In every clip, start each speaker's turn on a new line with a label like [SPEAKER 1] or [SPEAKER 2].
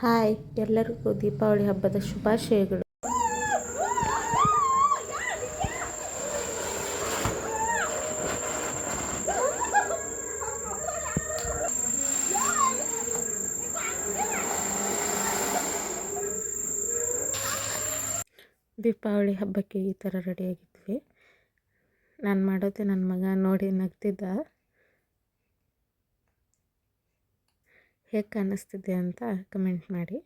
[SPEAKER 1] Hi, ಎಲ್ಲರಿಗೂ ದೀಪಾವಳಿ ಹಬ್ಬದ ಶುಭಾಶಯಗಳು. ದೀಪಾವಳಿ ಹಬ್ಬಕ್ಕೆ ಈ ಥರ ರೆಡಿಯಾಗಿದ್ವಿ ನಾನು ಮಾಡೋದು ನನ್ನ ಮಗ ನೋಡಿ ನಗ್ತಿದ್ದ. ಹೇಗೆ ಕಾಣಿಸ್ತಿದೆ ಅಂತ ಕಮೆಂಟ್ ಮಾಡಿ.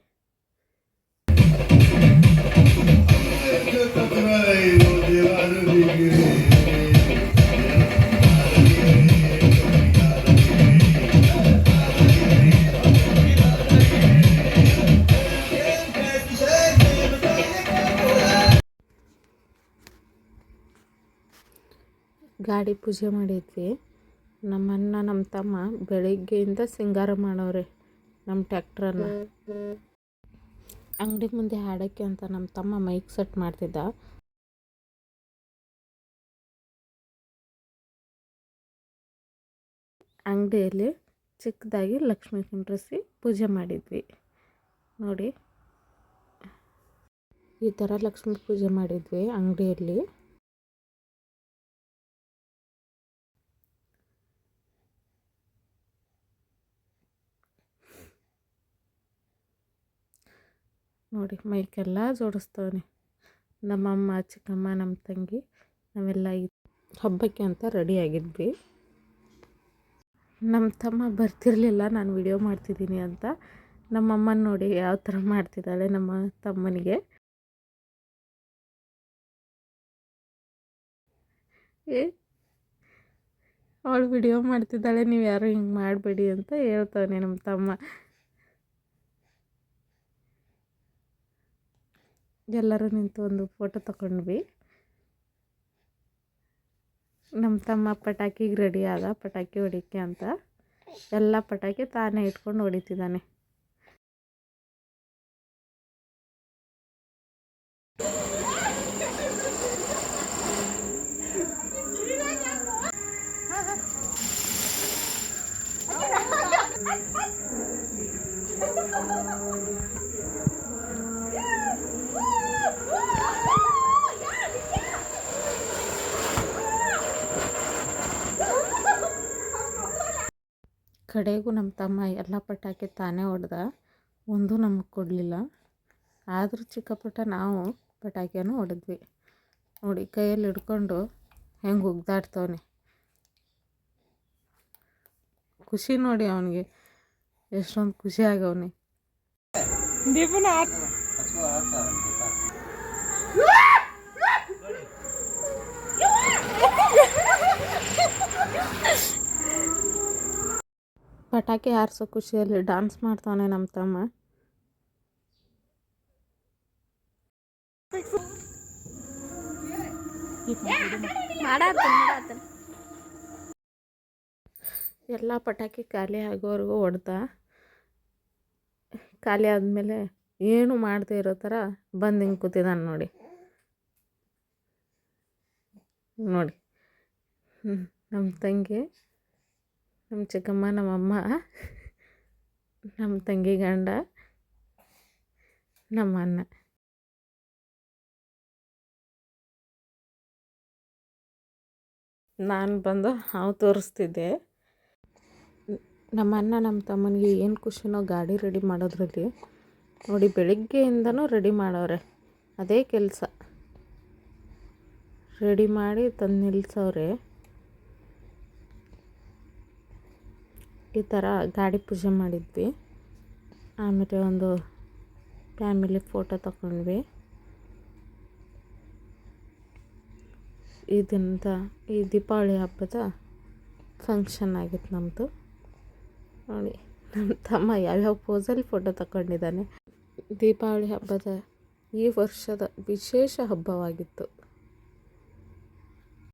[SPEAKER 1] ಗಾಡಿ ಪೂಜೆ ಮಾಡಿದ್ವಿ. ನಮ್ಮ ಅಣ್ಣ ನಮ್ಮ ತಮ್ಮ ಬೆಳಿಗ್ಗೆಯಿಂದ ಸಿಂಗಾರ ಮಾಡೋರೆ ನಮ್ಮ ಟ್ಯಾಕ್ಟ್ರನ್ನ. ಅಂಗಡಿ ಮುಂದೆ ಹಾಡೋಕ್ಕೆ ಅಂತ ನಮ್ಮ ತಮ್ಮ ಮೈಕ್ ಸೆಟ್ ಮಾಡ್ತಿದ್ದ. ಅಂಗಡಿಯಲ್ಲಿ ಚಿಕ್ಕದಾಗಿ ಲಕ್ಷ್ಮೀ ಕುಂಡ್ರಿಸಿ ಪೂಜೆ ಮಾಡಿದ್ವಿ. ನೋಡಿ. ಈ ಥರ ಲಕ್ಷ್ಮೀ ಪೂಜೆ ಮಾಡಿದ್ವಿ ಅಂಗಡಿಯಲ್ಲಿ. ನೋಡಿ ಮೈಕೆಲ್ಲ ಜೋಡಿಸ್ತವನೆ. ನಮ್ಮಮ್ಮ, ಚಿಕ್ಕಮ್ಮ, ನಮ್ಮ ತಂಗಿ, ನಾವೆಲ್ಲ ಈ ಹಬ್ಬಕ್ಕೆ ಅಂತ ರೆಡಿ ಆಗಿದ್ವಿ. ನಮ್ಮ ತಮ್ಮ ಬರ್ತಿರಲಿಲ್ಲ, ನಾನು ವಿಡಿಯೋ ಮಾಡ್ತಿದ್ದೀನಿ ಅಂತ. ನಮ್ಮಮ್ಮನ ನೋಡಿ ಯಾವ ಥರ ಮಾಡ್ತಿದ್ದಾಳೆ ನಮ್ಮ ತಮ್ಮನಿಗೆ. ಏ, ಅವಳು ವಿಡಿಯೋ ಮಾಡ್ತಿದ್ದಾಳೆ, ನೀವು ಯಾರು ಹಿಂಗೆ ಮಾಡಬೇಡಿ ಅಂತ ಹೇಳ್ತಾನೆ ನಮ್ಮ ತಮ್ಮ. ಎಲ್ಲರೂ ನಿಂತು ಒಂದು ಫೋಟೋ ತಗೊಂಡ್ವಿ ನಮ್ಮ ತಮ್ಮ ಪಟಾಕಿಗೆ ರೆಡಿ ಆದ, ಪಟಾಕಿ ಹೊಡಿಕೆ ಅಂತ. ಎಲ್ಲ ಪಟಾಕಿ ತಾನೇ ಇಟ್ಕೊಂಡು ಹೊಡಿತಿದ್ದಾನೆ. ಕಡೆಗೂ ನಮ್ಮ ತಮ್ಮ ಎಲ್ಲ ಪಟಾಕಿ ತಾನೇ ಹೊಡೆದ ಒಂದು ನಮಗೆ ಕೊಡಲಿಲ್ಲ. ಆದರೂ ಚಿಕ್ಕ ಪುಟ್ಟ ನಾವು ಪಟಾಕಿಯನ್ನು ಹೊಡೆದ್ವಿ. ನೋಡಿ ಕೈಯಲ್ಲಿ ಹಿಡ್ಕೊಂಡು ಹೆಂಗೆ ಉಗ್ದಾಡ್ತವನೆ. ಖುಷಿ ನೋಡಿ ಅವನಿಗೆ ಎಷ್ಟೊಂದು ಖುಷಿ ಆಗವನೆ. ದೀಪನ ಪಟಾಕಿ ಹಾರಿಸೋ ಖುಷಿಯಲ್ಲಿ ಡಾನ್ಸ್ ಮಾಡ್ತಾನೆ ನಮ್ಮ ತಮ್ಮ. ಎಲ್ಲ ಪಟಾಕಿ ಖಾಲಿ ಆಗೋವರೆಗೂ ಹೊಡೆದ. ಖಾಲಿ ಆದಮೇಲೆ ಏನು ಮಾಡದೇ ಇರೋ ಥರ ಬಂದು ಹಿಂಗೆ ಕೂತಿದ್ದಾನೆ ನೋಡಿ. ನೋಡಿ. ನಮ್ಮ ತಂಗಿ. ನಮ್ಮ ಚಿಕ್ಕಮ್ಮ, ನಮ್ಮಮ್ಮ ನಮ್ಮ ತಂಗಿ ಗಂಡ ನಮ್ಮ ಅಣ್ಣ ನಾನು ಬಂದು ಹಾವು ತೋರಿಸ್ತಿದ್ದೆ. ನಮ್ಮ ಅಣ್ಣ ನಮ್ಮ ತಮ್ಮನಿಗೆ ಏನು ಖುಷಿನೋ ಗಾಡಿ ರೆಡಿ ಮಾಡೋದ್ರಲ್ಲಿ ನೋಡಿ ಬೆಳಿಗ್ಗೆಯಿಂದನೂ ರೆಡಿ ಮಾಡೋರೆ. ಅದೇ ಕೆಲಸ. ರೆಡಿ ಮಾಡಿ ತಂದು ನಿಲ್ಸವ್ರೆ. ಈ ಥರ ಗಾಡಿ ಪೂಜೆ ಮಾಡಿದ್ವಿ. ಆಮೇಲೆ ಒಂದು ಫ್ಯಾಮಿಲಿ ಫೋಟೋ ತಗೊಂಡ್ವಿ ಇದರಿಂದ ಈ ದೀಪಾವಳಿ ಹಬ್ಬದ ಫಂಕ್ಷನ್ ಆಗಿತ್ತು ನಮ್ಮದು ನೋಡಿ ನಮ್ಮ ತಮ್ಮ ಯಾವ್ಯಾವ ಪೋಸಲ್ಲಿ ಫೋಟೋ ತಗೊಂಡಿದ್ದಾನೆ ದೀಪಾವಳಿ ಹಬ್ಬದ ಈ ವರ್ಷದ ವಿಶೇಷ ಹಬ್ಬವಾಗಿತ್ತು.